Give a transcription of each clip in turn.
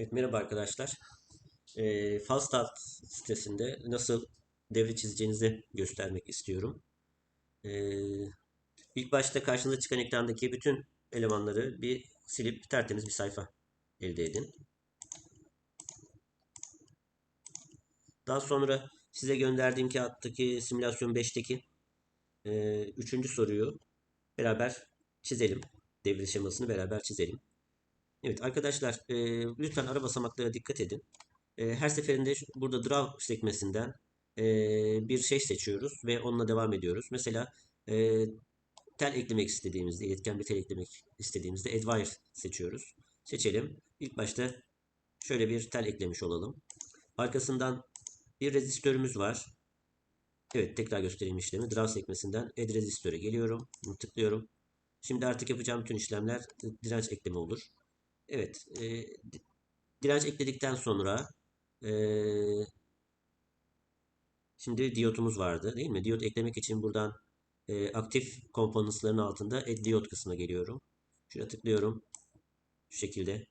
Evet, merhaba arkadaşlar. Ee, Falstart sitesinde nasıl devre çizeceğinizi göstermek istiyorum. Ee, ilk başta karşınıza çıkan ekrandaki bütün elemanları bir silip tertemiz bir sayfa elde edin. Daha sonra size gönderdiğim kağıttaki simülasyon 5'teki e, üçüncü soruyu beraber çizelim. Devre şemasını beraber çizelim. Evet arkadaşlar e, lütfen ara basamaklara dikkat edin. E, her seferinde burada draw sekmesinden e, bir şey seçiyoruz ve onunla devam ediyoruz. Mesela e, tel eklemek istediğimizde, iletken bir tel eklemek istediğimizde add wire seçiyoruz. Seçelim. İlk başta şöyle bir tel eklemiş olalım. Arkasından bir rezistörümüz var. Evet tekrar göstereyim işlemi. Draw sekmesinden add rezistöre geliyorum. Tıklıyorum. Şimdi artık yapacağım bütün işlemler direnç ekleme olur. Evet. E, di- direnç ekledikten sonra e, şimdi diyotumuz vardı değil mi? Diyot eklemek için buradan e, aktif komponentsların altında add diyot kısmına geliyorum. Şuraya tıklıyorum. Şu şekilde.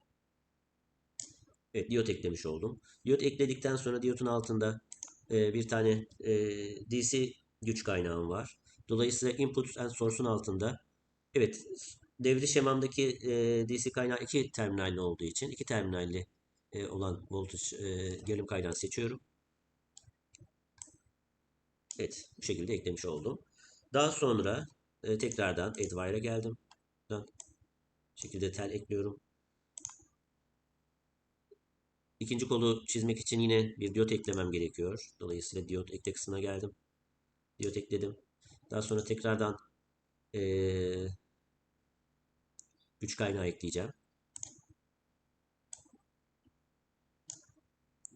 Evet diyot eklemiş oldum. Diyot ekledikten sonra diyotun altında e, bir tane e, DC güç kaynağım var. Dolayısıyla input and source'un altında evet devre şemamdaki e, DC kaynağı iki terminalli olduğu için iki terminalli e, olan voltaj e, gerilim kaynağını seçiyorum. Evet bu şekilde eklemiş oldum. Daha sonra e, tekrardan add wire'a geldim. Buradan bu şekilde tel ekliyorum. İkinci kolu çizmek için yine bir diyot eklemem gerekiyor. Dolayısıyla diyot ekle kısmına geldim. Diyot ekledim. Daha sonra tekrardan eee, güç kaynağı ekleyeceğim.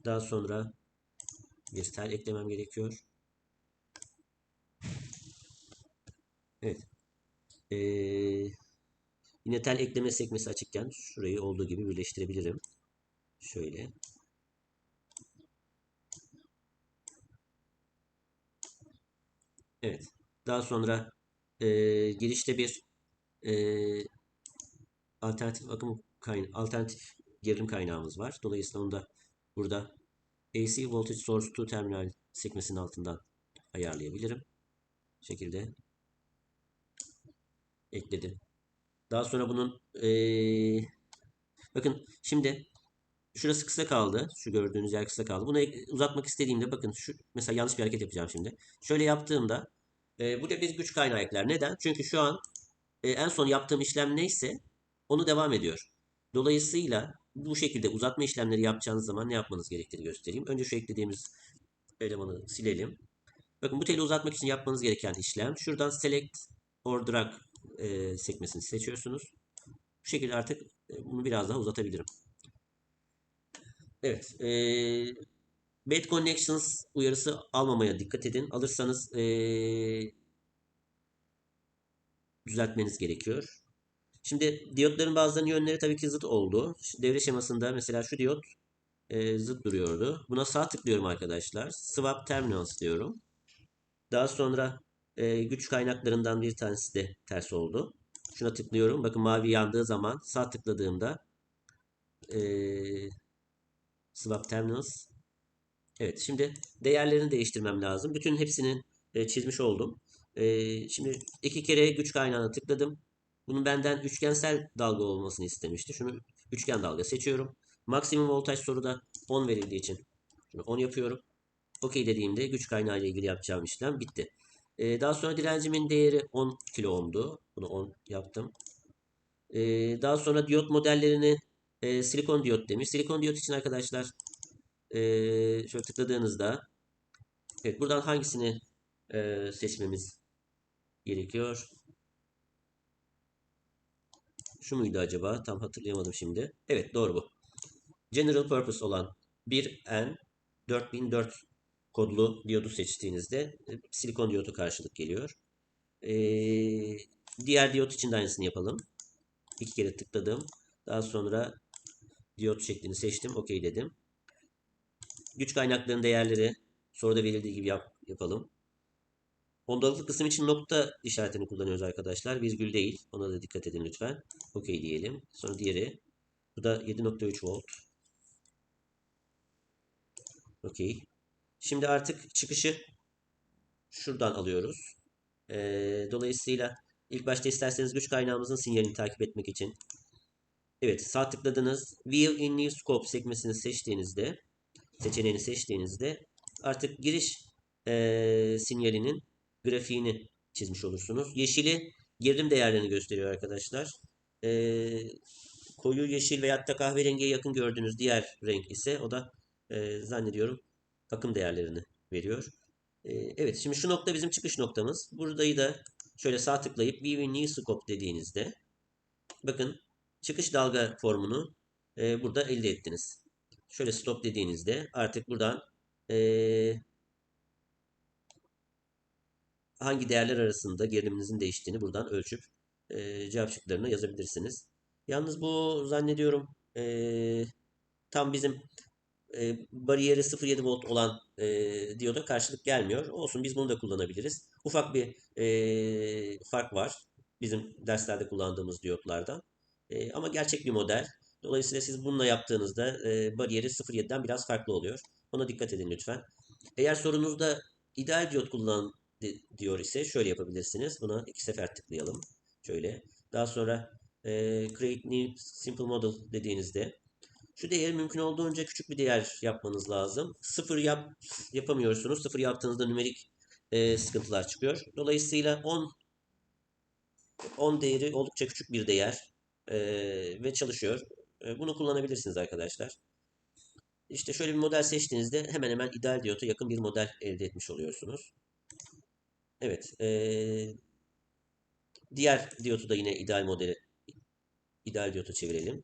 Daha sonra bir tel eklemem gerekiyor. Evet. Eee, yine tel ekleme sekmesi açıkken şurayı olduğu gibi birleştirebilirim. Şöyle. Evet. Daha sonra eee, girişte bir eee, alternatif akım kaynağı, alternatif gerilim kaynağımız var. Dolayısıyla onu da burada AC Voltage Source to Terminal sekmesinin altından ayarlayabilirim. Bu şekilde ekledim. Daha sonra bunun eee, bakın şimdi şurası kısa kaldı. Şu gördüğünüz yer kısa kaldı. Bunu uzatmak istediğimde bakın şu mesela yanlış bir hareket yapacağım şimdi. Şöyle yaptığımda e, buraya bir güç kaynağı ekler. Neden? Çünkü şu an e, en son yaptığım işlem neyse onu devam ediyor. Dolayısıyla bu şekilde uzatma işlemleri yapacağınız zaman ne yapmanız gerektiğini göstereyim. Önce şu eklediğimiz elemanı silelim. Bakın bu teli uzatmak için yapmanız gereken işlem şuradan select or drag e, sekmesini seçiyorsunuz. Bu şekilde artık e, bunu biraz daha uzatabilirim. Evet. E, bad connections uyarısı almamaya dikkat edin. Alırsanız e, düzeltmeniz gerekiyor. Şimdi diyotların bazılarının yönleri tabii ki zıt oldu. Devre şemasında mesela şu diyot e, zıt duruyordu. Buna sağ tıklıyorum arkadaşlar. Swap terminals diyorum. Daha sonra e, güç kaynaklarından bir tanesi de ters oldu. Şuna tıklıyorum. Bakın mavi yandığı zaman sağ tıkladığımda e, swap terminals. Evet şimdi değerlerini değiştirmem lazım. Bütün hepsini e, çizmiş oldum. E, şimdi iki kere güç kaynağına tıkladım. Bunun benden üçgensel dalga olmasını istemişti. Şunu üçgen dalga seçiyorum. Maksimum voltaj soruda 10 verildiği için şunu 10 yapıyorum. OK dediğimde güç kaynağı ile ilgili yapacağım işlem bitti. Ee, daha sonra direncimin değeri 10 kilo ohm'du. Bunu 10 yaptım. Ee, daha sonra diyot modellerini e, silikon diyot demiş. Silikon diyot için arkadaşlar e, şöyle tıkladığınızda evet buradan hangisini e, seçmemiz gerekiyor? Şu muydu acaba? Tam hatırlayamadım şimdi. Evet doğru bu. General Purpose olan 1N 4004 kodlu diyodu seçtiğinizde e, silikon diyodu karşılık geliyor. Ee, diğer diyot için de aynısını yapalım. İki kere tıkladım. Daha sonra diyot şeklini seçtim. OK dedim. Güç kaynaklarının değerleri soruda verildiği gibi yap- yapalım. Ondalıklı kısım için nokta işaretini kullanıyoruz arkadaşlar. Virgül değil. Ona da dikkat edin lütfen. OK diyelim. Sonra diğeri. Bu da 7.3 volt. Okey. Şimdi artık çıkışı şuradan alıyoruz. Ee, dolayısıyla ilk başta isterseniz güç kaynağımızın sinyalini takip etmek için Evet sağ tıkladınız. View in New Scope sekmesini seçtiğinizde seçeneğini seçtiğinizde artık giriş eee, sinyalinin grafiğini çizmiş olursunuz. Yeşili gerilim değerlerini gösteriyor arkadaşlar. Eee, koyu yeşil veyahut da kahverengiye yakın gördüğünüz diğer renk ise o da eee, zannediyorum akım değerlerini veriyor. Eee, evet şimdi şu nokta bizim çıkış noktamız. Buradayı da şöyle sağ tıklayıp View New Scope dediğinizde bakın çıkış dalga formunu e, burada elde ettiniz. Şöyle stop dediğinizde artık buradan e, hangi değerler arasında geriliminizin değiştiğini buradan ölçüp e, cevap şıklarına yazabilirsiniz. Yalnız bu zannediyorum e, tam bizim e, bariyeri 0.7 volt olan e, diyoda karşılık gelmiyor. Olsun biz bunu da kullanabiliriz. Ufak bir e, fark var bizim derslerde kullandığımız diyotlardan. E, ama gerçek bir model. Dolayısıyla siz bununla yaptığınızda e, bariyeri 0.7'den biraz farklı oluyor. Ona dikkat edin lütfen. Eğer sorunuzda ideal diyot kullan diyor ise şöyle yapabilirsiniz. Buna iki sefer tıklayalım. Şöyle. Daha sonra e, Create New Simple Model dediğinizde şu değeri mümkün olduğunca küçük bir değer yapmanız lazım. Sıfır yap, yapamıyorsunuz. Sıfır yaptığınızda nümerik e, sıkıntılar çıkıyor. Dolayısıyla 10 10 değeri oldukça küçük bir değer e, ve çalışıyor. E, bunu kullanabilirsiniz arkadaşlar. İşte şöyle bir model seçtiğinizde hemen hemen ideal diyota yakın bir model elde etmiş oluyorsunuz. Evet. e, diğer diyotu da yine ideal modeli ideal diyota çevirelim.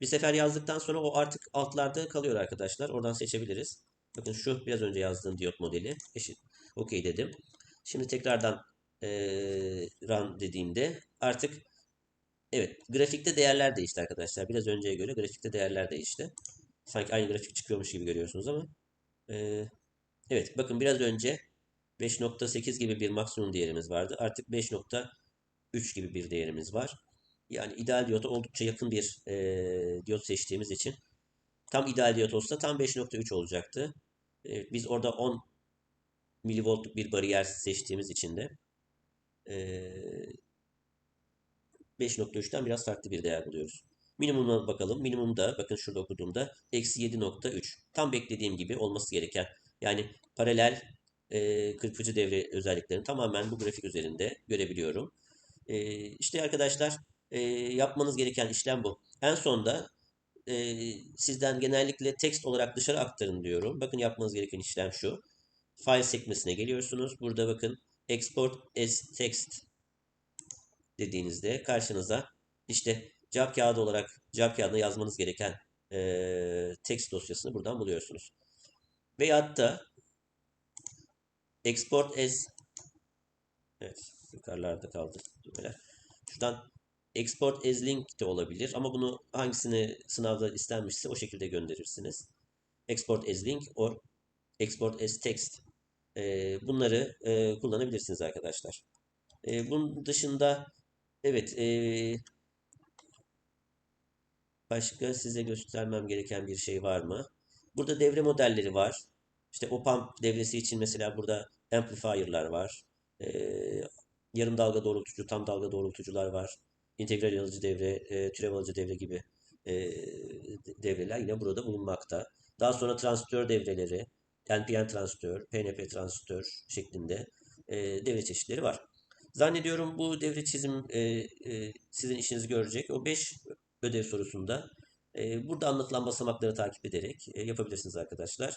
Bir sefer yazdıktan sonra o artık altlarda kalıyor arkadaşlar. Oradan seçebiliriz. Bakın şu biraz önce yazdığım diyot modeli. Eşit. Okey dedim. Şimdi tekrardan eee run dediğimde artık evet grafikte değerler değişti arkadaşlar. Biraz önceye göre grafikte değerler değişti. Sanki aynı grafik çıkıyormuş gibi görüyorsunuz ama eee, evet bakın biraz önce 5.8 gibi bir maksimum değerimiz vardı. Artık 5.3 gibi bir değerimiz var. Yani ideal diyota oldukça yakın bir eee diyot seçtiğimiz için tam ideal diyot olsa tam 5.3 olacaktı. E, biz orada 10 milivoltluk bir bariyer seçtiğimiz için de eee 5.3'ten biraz farklı bir değer buluyoruz. Minimuma bakalım. Minimumda bakın şurada okuduğumda eksi 7.3. Tam beklediğim gibi olması gereken. Yani paralel kırpıcı devre özelliklerini tamamen bu grafik üzerinde görebiliyorum. E, işte arkadaşlar yapmanız gereken işlem bu. En sonda e, sizden genellikle text olarak dışarı aktarın diyorum. Bakın yapmanız gereken işlem şu. File sekmesine geliyorsunuz. Burada bakın export as text dediğinizde karşınıza işte cevap kağıdı olarak cevap kağıdına yazmanız gereken e, text dosyasını buradan buluyorsunuz. Veyahut da export as evet yukarılarda kaldı düğmeler. Şuradan export as link de olabilir ama bunu hangisini sınavda istenmişse o şekilde gönderirsiniz. Export as link or export as text e, bunları e, kullanabilirsiniz arkadaşlar. E, bunun dışında evet e, başka size göstermem gereken bir şey var mı? Burada devre modelleri var. İşte op-amp devresi için mesela burada amplifier'lar var. E, yarım dalga doğrultucu, tam dalga doğrultucular var. İntegral alıcı devre, e, türev alıcı devre gibi e, devreler yine burada bulunmakta. Daha sonra transistör devreleri, NPN transistör, PNP transistör şeklinde e, devre çeşitleri var. Zannediyorum bu devre çizim e, e, sizin işinizi görecek. O 5 ödev sorusunda e, burada anlatılan basamakları takip ederek e, yapabilirsiniz arkadaşlar.